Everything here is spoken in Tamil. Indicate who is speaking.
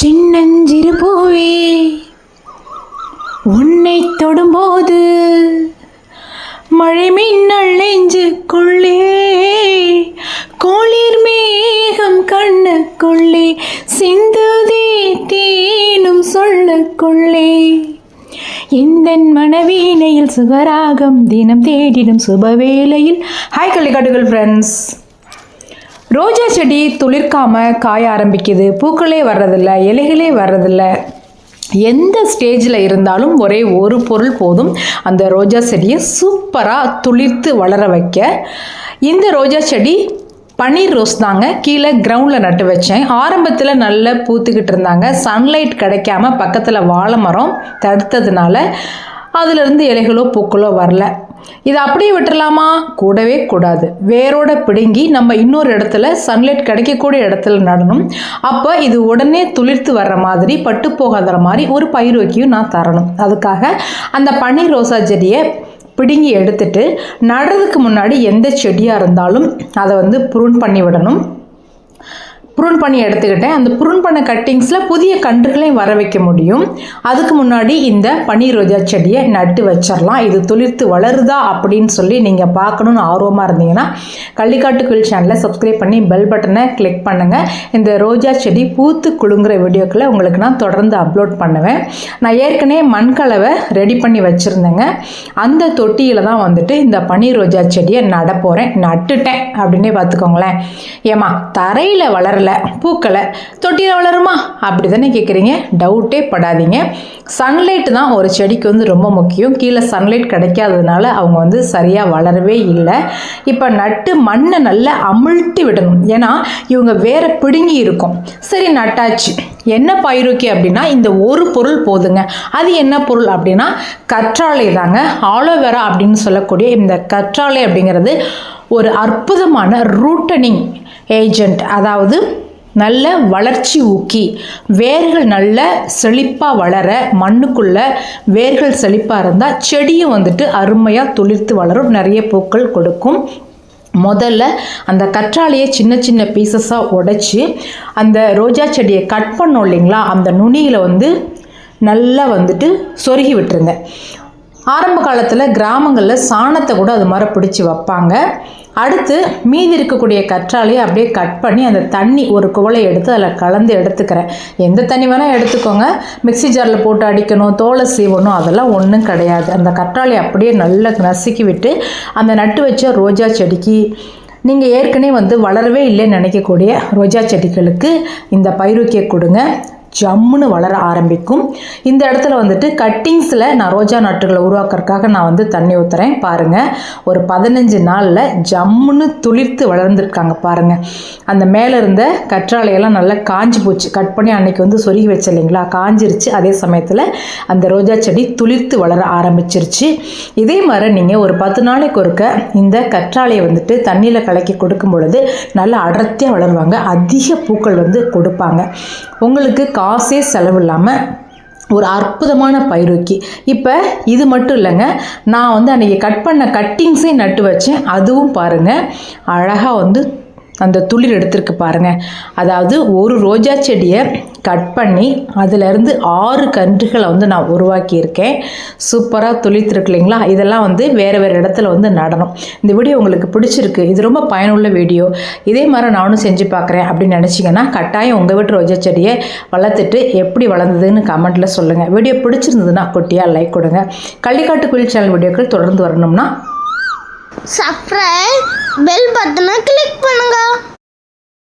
Speaker 1: சின்னஞ்சிறு பூவே உன்னை தொடும்போது மழை மின்னல் நெஞ்சுக்குள்ளே குளிர் மேகம் கண்ணுக்குள்ளே சிந்துதே தேனும் சொல்லுக்குள்ளே. இந்த மனவீனையில் சுகராகம் தினம் தேடிடும் சுபவேளையில். ஹாய் கள்ளிக்காட்டுகள் ஃப்ரெண்ட்ஸ் ரோஜா செடி துளிர்க்காம காய ஆரம்பிக்குது. பூக்களே வர்றதில்ல இலைகளே வர்றதில்ல. எந்த ஸ்டேஜில் இருந்தாலும் ஒரே ஒரு பொருள் போதும். அந்த ரோஜா செடியை சூப்பராக துளிர்த்து வளர வைக்க. இந்த ரோஜா செடி பன்னீர் ரோஸ் தாங்க. கீழே கிரவுண்டில் நட்டு வச்சேன். ஆரம்பத்தில் நல்லா பூத்துக்கிட்டு இருந்தாங்க. சன்லைட் கிடைக்காம பக்கத்தில் வாழை மரம் தடுத்ததுனால அதிலிருந்து இலைகளோ பூக்களோ வரல. இதை அப்படியே விட்டுடலாமா கூடவே கூடாது. வேரோட பிடுங்கி நம்ம இன்னொரு இடத்துல சன்லைட் கிடைக்கக்கூடிய இடத்துல நடணும். அப்போ இது உடனே துளிர்த்து வர்ற மாதிரி பட்டு போகாத மாதிரி ஒரு பயிர் வைக்கியும் நான் தரணும். அதுக்காக அந்த பன்னீர் ரோசா செடியை பிடுங்கி எடுத்துட்டு நடுறதுக்கு முன்னாடி எந்த செடியாக இருந்தாலும் அதை வந்து ப்ரூன் பண்ணி விடணும். ப்ரூன் பண்ணி எடுத்துக்கிட்டேன். அந்த ப்ரூன் பண்ண கட்டிங்ஸில் புதிய கன்றுகளையும் வர வைக்க முடியும். அதுக்கு முன்னாடி இந்த பன்னீர் ரோஜா செடியை நட்டு வச்சிடலாம் இது துளிர்த்து வளருதா அப்படின்னு சொல்லி நீங்கள் பார்க்கணுன்னு ஆர்வமாக இருந்தீங்கன்னா கள்ளிக்காட்டு குயில் சேனலை சப்ஸ்கிரைப் பண்ணி பெல் பட்டனை கிளிக் பண்ணுங்கள் இந்த ரோஜா செடி பூத்து குலுங்குற வீடியோக்களை உங்களுக்கு நான் தொடர்ந்து அப்லோட் பண்ணுவேன். நான் ஏற்கனவே மண்கலவை ரெடி பண்ணி வச்சுருந்தேங்க. அந்த தொட்டியில் தான் வந்துட்டு இந்த பன்னீர் ரோஜா செடியை நட போகிறேன் நட்டுட்டேன். அப்படின்னே பார்த்துக்கோங்களேன். ஏமா தரையில் வளரல பூக்களை தொட்டியில் வளருமா? அப்படி தானே கேட்குறீங்க டவுட்டே படாதீங்க. சன்லைட் தான் ஒரு செடிக்கு வந்து ரொம்ப முக்கியம். கீழே சன்லைட் கிடைக்காததுனால அவங்க வந்து சரியாக வளரவே இல்லை. இப்போ நட்டு மண்ணை நல்லா அமிழ்த்தி விடணும். ஏன்னா இவங்க வேற பிடுங்கி இருக்கும். சரி நட்டாச்சு. என்ன பயிருக்கு அப்படின்னா இந்த ஒரு பொருள் போதுங்க. அது என்ன பொருள் அப்படின்னா கற்றாழை தாங்க. ஆலோவேரா அப்படின்னு சொல்லக்கூடிய இந்த கற்றாழை அப்படிங்கிறது ஒரு அற்புதமான ரூட்டனிங் ஏஜெண்ட் அதாவது நல்ல வளர்ச்சி ஊக்கி. வேர்கள் நல்ல செழிப்பாக வளர மண்ணுக்குள்ளே வேர்கள் செழிப்பாக இருந்தால் செடியும் வந்துட்டு அருமையாக துளிர்த்து வளரும் நிறைய பூக்கள் கொடுக்கும். முதல்ல அந்த கற்றாழையை சின்ன சின்ன பீசஸாக உடைச்சி அந்த ரோஜா செடியை கட் பண்ணோம் இல்லைங்களா அந்த நுனியில் வந்து நல்லா வந்துட்டு சொருகி விட்டுருங்க. ஆரம்ப காலத்தில் கிராமங்களில் சாணத்தை கூட அது மாதிரி பிடிச்சி வைப்பாங்க. அடுத்து மீதி இருக்கக்கூடிய கற்றாழையை அப்படியே கட் பண்ணி அந்த தண்ணி ஒரு குவளை எடுத்து அதில் கலந்து எடுத்துக்கிறேன். எந்த தண்ணி வேணால் எடுத்துக்கோங்க. மிக்ஸி ஜாரில் போட்டு அடிக்கணும் தோலை சீவணும் அதெல்லாம் ஒன்றும் கிடையாது. அந்த கற்றாழை அப்படியே நல்லா நசுக்கி விட்டு அந்த நட்டு வச்ச ரோஜா செடிக்கு நீங்கள் ஏற்கனவே வந்து வளரவே இல்லைன்னு நினைக்கக்கூடிய ரோஜா செடிகளுக்கு இந்த பயிருக்கே கொடுங்க. ஜம்முன்னு வளர ஆரம்பிக்கும். இந்த இடத்துல வந்துட்டு கட்டிங்ஸில் நான் ரோஜா நாட்டுகளை உருவாக்குறதுக்காக நான் வந்து தண்ணி ஊற்றுறேன் பாருங்கள் ஒரு பதினஞ்சு நாளில் ஜம்முன்னு துளிர்த்து வளர்ந்துருக்காங்க பாருங்கள் அந்த மேலே இருந்த கற்றாழையெல்லாம் நல்லா காஞ்சி போச்சு. கட் பண்ணி அன்னைக்கு வந்து சொருகி வச்ச இல்லைங்களா? காஞ்சிருச்சு. அதே சமயத்தில் அந்த ரோஜா செடி துளிர்த்து வளர ஆரம்பிச்சிருச்சு. இதே மாதிரி நீங்கள் ஒரு பத்து நாளைக்கு ஒருக்க இந்த கற்றாழையை வந்துட்டு தண்ணியில் கலக்கி கொடுக்கும் பொழுது நல்லா அடர்த்தியாக வளருவாங்க. அதிக பூக்கள் வந்து கொடுப்பாங்க. உங்களுக்கு காசே செலவு இல்லாமல் ஒரு அற்புதமான பயிருக்கு இப்போ இது மட்டும் இல்லைங்க நான் வந்து அன்றைக்கி கட் பண்ண கட்டிங்ஸே நட்டு வச்சேன். அதுவும் பாருங்கள் அழகாக வந்து அந்த துளிர் எடுத்திருக்கு பாருங்கள் அதாவது ஒரு ரோஜா செடியை கட் பண்ணி அதிலேருந்து ஆறு கன்றுகளை வந்து நான் உருவாக்கியிருக்கேன். சூப்பராக துளித்திருக்கு இல்லைங்களா? இதெல்லாம் வந்து வேறு வேறு இடத்துல வந்து நடணும். இந்த வீடியோ உங்களுக்கு பிடிச்சிருக்கு. இது ரொம்ப பயனுள்ள வீடியோ. இதே மாதிரி நானும் செஞ்சு பார்க்குறேன் அப்படின்னு நினச்சிங்கன்னா கட்டாயம் உங்கள் வீட்டு ரோஜா செடியை வளர்த்துட்டு எப்படி வளர்ந்ததுன்னு கமெண்ட்டில் சொல்லுங்கள் வீடியோ பிடிச்சிருந்ததுன்னா குட்டியாக லைக் கொடுங்க. கள்ளிக்காட்டு குயில் சேனல் வீடியோக்கள் தொடர்ந்து வரணும்னா
Speaker 2: சப்ஸ்கிரைப் பெல் பட்டனை கிளிக் பண்ணுங்கள்